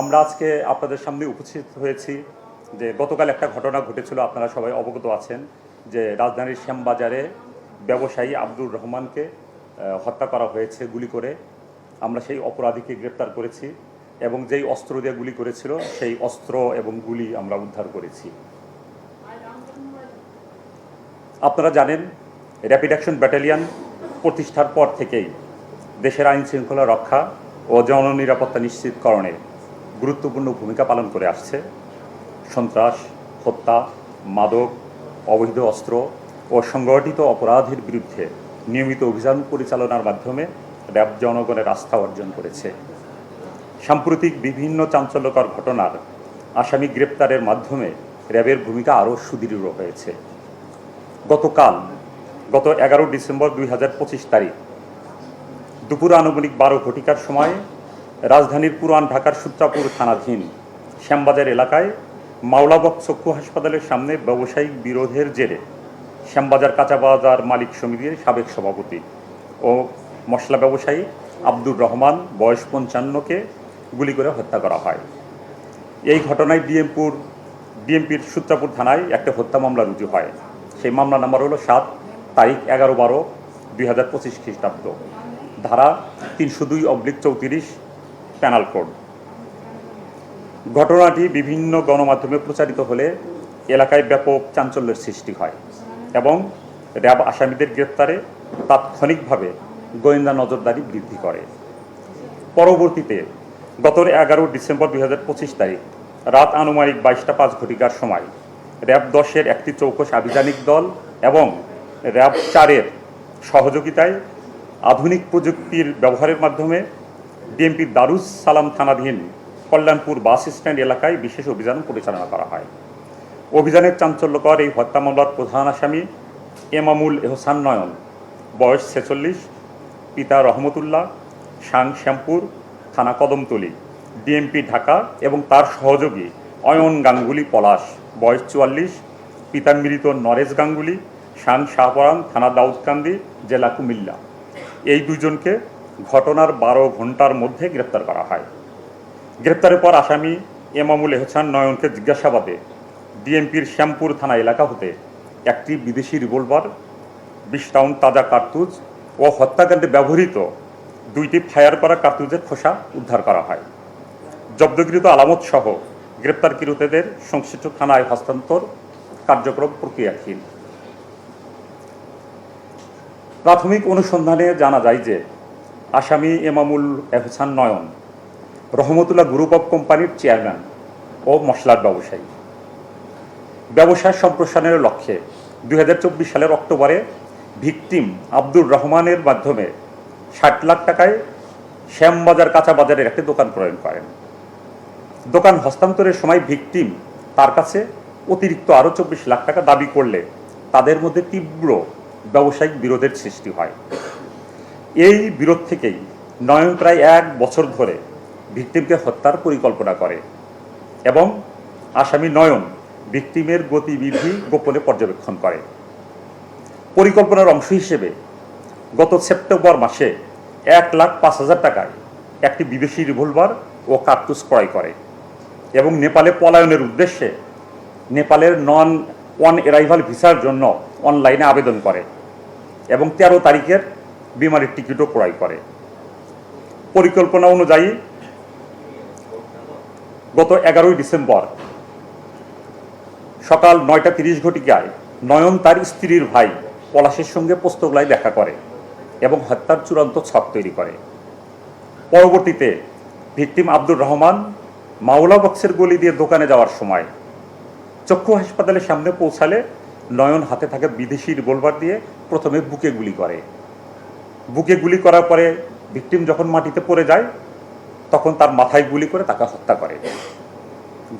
আমরা আজকে আপনাদের সামনে উপস্থিত হয়েছি যে গতকাল একটা ঘটনা ঘটেছিল, আপনারা সবাই অবগত আছেন, যে রাজধানীর শ্যামবাজারে ব্যবসায়ী আব্দুর রহমানকে হত্যা করা হয়েছে গুলি করে। আমরা সেই অপরাধীকে গ্রেপ্তার করেছি এবং যেই অস্ত্র দিয়ে গুলি করেছিল, সেই অস্ত্র এবং গুলি আমরা উদ্ধার করেছি। আপনারা জানেন র্যাপিড অ্যাকশন ব্যাটালিয়ন প্রতিষ্ঠার পর থেকেই দেশের আইন শৃঙ্খলা রক্ষা ও জননিরাপত্তা নিশ্চিতকরণে গুরুত্বপূর্ণ ভূমিকা পালন করে আসছে। সন্ত্রাস, হত্যা, মাদক, অবৈধ অস্ত্র ও সংগঠিত অপরাধের বিরুদ্ধে নিয়মিত অভিযান পরিচালনার মাধ্যমে র্যাব জনগণের আস্থা অর্জন করেছে। সাম্প্রতিক বিভিন্ন চাঞ্চল্যকর ঘটনার আসামি গ্রেপ্তারের মাধ্যমে র্যাবের ভূমিকা আরও সুদৃঢ় হয়েছে। গতকাল, গত এগারো ডিসেম্বর দুই হাজার পঁচিশ তারিখ, দুপুর আনুমানিক বারো ঘটিকার সময় রাজধানীর পুরান ঢাকার সূত্রাপুর থানাধীন শ্যামবাজার এলাকায় মাওলাবক চক্ষু হাসপাতালের সামনে ব্যবসায়িক বিরোধের জেরে শ্যামবাজার কাঁচা বাজার মালিক সমিতির সাবেক সভাপতি ও মশলা ব্যবসায়ী আব্দুর রহমান বয়স পঞ্চান্নকে গুলি করে হত্যা করা হয়। এই ঘটনায় ডিএমপুর ডিএমপির সূত্রাপুর থানায় একটা হত্যা মামলা রুজু হয়। সেই মামলা নাম্বার হলো সাত তারিখ এগারো বারো দুই হাজার পঁচিশ খ্রিস্টাব্দ। ধারা তিনশো দুই অব্লিক চৌত্রিশ প্যানাল কোড। ঘটনাটি বিভিন্ন গণমাধ্যমে প্রচারিত হলে এলাকায় ব্যাপক চাঞ্চল্যের সৃষ্টি হয় এবং র্যাব আসামিদের গ্রেপ্তারে তাৎক্ষণিকভাবে গোয়েন্দা নজরদারি বৃদ্ধি করে। পরবর্তীতে গত এগারো ডিসেম্বর দুই হাজার পঁচিশ তারিখ রাত আনুমানিক বাইশটা পাঁচ ঘটিকার সময় র্যাব দশের একটি চৌকস আভিযানিক দল এবং র্যাব চারের সহযোগিতায় আধুনিক প্রযুক্তির ব্যবহারের মাধ্যমে ডিএমপির দারুস সালাম থানাধীন কল্যাণপুর বাস স্ট্যান্ড এলাকায় বিশেষ অভিযান পরিচালনা করা হয়। অভিযানের চাঞ্চল্যকর এই হত্যা মামলার প্রধান আসামি এমামুল এহসান নয়ন। বয়স ছেচল্লিশ, পিতা রহমতুল্লাহ, শান শ্যামপুর, থানা কদমতলী ডিএমপি ঢাকা এবং তার সহযোগী অয়ন গাঙ্গুলি পলাশ। বয়স চুয়াল্লিশ, পিতা মৃত নরেশ গাঙ্গুলি, শান শাহপরান থানা দাউদকান্দি, জেলা কুমিল্লা। এই দুজনকে ঘটনার বারো ঘণ্টার মধ্যে গ্রেপ্তার করা হয়। গ্রেপ্তারের পর আসামি এমামুল এহসান নয়নকে জিজ্ঞাসাবাদে ডিএমপির শ্যামপুর থানা এলাকা হতে একটি বিদেশি রিভলভার, বিশ টাউন তাজা কার্তুজ ও হত্যাকাণ্ডে ব্যবহৃত দুইটি ফায়ার করা কার্তুজের খোসা উদ্ধার করা হয়। জব্দকৃত আলামত সহ গ্রেপ্তারকৃতদের সংশ্লিষ্ট থানায় হস্তান্তর কার্যক্রম প্রক্রিয়াধীন। প্রাথমিক অনুসন্ধানে জানা যায় যে আসামি এমামুল এহসান নয়ন, রহমতুল্লাহ গ্রুপ অফ কোম্পানির চেয়ারম্যান ও মশলার ব্যবসায়ী। ব্যবসায় সম্প্রসারণের লক্ষ্যে দুই হাজার চব্বিশ সালের অক্টোবরে ভিকটিম আব্দুর রহমানের মাধ্যমে ষাট লাখ টাকায় শ্যামবাজার কাঁচা বাজারের একটি দোকান প্রয়োগ করেন। দোকান হস্তান্তরের সময় ভিকটিম তার কাছে অতিরিক্ত আরও চব্বিশ লাখ টাকা দাবি করলে তাদের মধ্যে তীব্র ব্যবসায়িক বিরোধের সৃষ্টি হয়। এই বিরোধ থেকেই নয়ন প্রায় এক বছর ধরে ভিকটিমকে হত্যার পরিকল্পনা করে এবং আসামি নয়ন ভিকটিমের গতিবিধি গোপনে পর্যবেক্ষণ করে। পরিকল্পনার অংশ হিসেবে গত সেপ্টেম্বর মাসে এক লাখ পাঁচ হাজার টাকায় একটি বিদেশি রিভলভার ও কার্তুজ ক্রয় করে এবং নেপালে পলায়নের উদ্দেশ্যে নেপালের নন অন অ্যারাইভাল ভিসার জন্য অনলাইনে আবেদন করে এবং তেরো তারিখের বিমানের টিকিটও ক্রয় করে। পরিকল্পনা অনুযায়ী গত এগারোই ডিসেম্বর সকাল নয়টা তিরিশ ঘটিকায় নয়ন তার স্ত্রীর ভাই পলাশের সঙ্গে পোস্তগলায় দেখা করে এবং হত্যার চূড়ান্ত ছক তৈরি করে। পরবর্তীতে ভিকটিম আব্দুর রহমান মাওলা বক্সের গলি দিয়ে দোকানে যাওয়ার সময় চক্ষু হাসপাতালের সামনে পৌঁছালে নয়ন হাতে থাকা বিদেশি রিভলভার দিয়ে প্রথমে বুকে গুলি করে। বুকে গুলি করার পরে ভিকটিম যখন মাটিতে পড়ে যায়, তখন তার মাথায় গুলি করে তাকে হত্যা করে।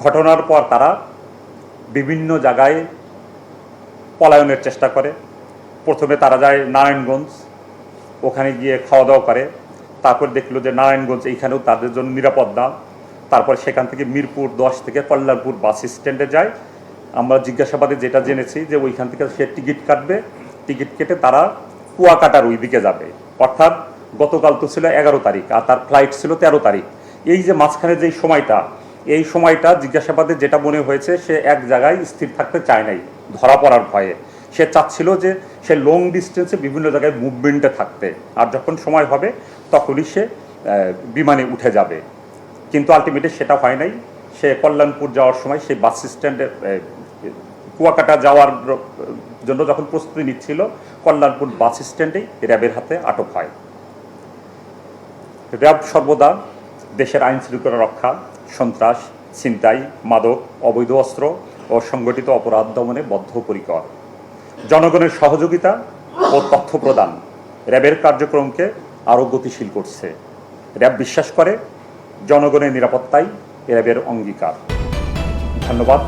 ঘটনার পর তারা বিভিন্ন জায়গায় পলায়নের চেষ্টা করে। প্রথমে তারা যায় নারায়ণগঞ্জ, ওখানে গিয়ে খাওয়া দাওয়া করে। তারপর দেখল যে নারায়ণগঞ্জ এইখানেও তাদের জন্য নিরাপদ না। তারপর সেখান থেকে মিরপুর দশ থেকে কল্যাণপুর বাস স্ট্যান্ডে যায়। আমরা জিজ্ঞাসাবাদে যেটা জেনেছি যে ওইখান থেকে সে টিকিট কাটবে। টিকিট কেটে তারা কুয়াকাটার ওই দিকে যাবে। অর্থাৎ গতকাল তো ছিল এগারো তারিখ, আর তার ফ্লাইট ছিল তেরো তারিখ। এই যে মাঝখানে যে সময়টা, এই সময়টা জিজ্ঞাসাবাদে যেটা মনে হয়েছে, সে এক জায়গায় স্থির থাকতে চায় নাই, ধরা পড়ার ভয়ে। সে চাচ্ছিল যে সে লং ডিস্টেন্সে বিভিন্ন জায়গায় মুভমেন্টে থাকতে, আর যখন সময় হবে, তখনই সে বিমানে উঠে যাবে। কিন্তু আলটিমেটলি সেটা হয় নাই। সে কল্যাণপুর যাওয়ার সময় সেই বাস স্ট্যান্ডে কুয়াকাটা যাওয়ার জন্য যখন প্রস্তুতি নিচ্ছিল, কল্যাণপুর বাস স্ট্যান্ডেই র্যাবের হাতে আটক হয়। র্যাব সর্বদা দেশের আইন শৃঙ্খলা রক্ষা, সন্ত্রাস, ছিনতাই, মাদক, অবৈধ অস্ত্র ও সংগঠিত অপরাধ দমনে বদ্ধপরিকর। জনগণের সহযোগিতা ও তথ্য প্রদান র্যাবের কার্যক্রমকে আরও গতিশীল করছে। র্যাব বিশ্বাস করে, জনগণের নিরাপত্তাই র্যাবের অঙ্গীকার। ধন্যবাদ।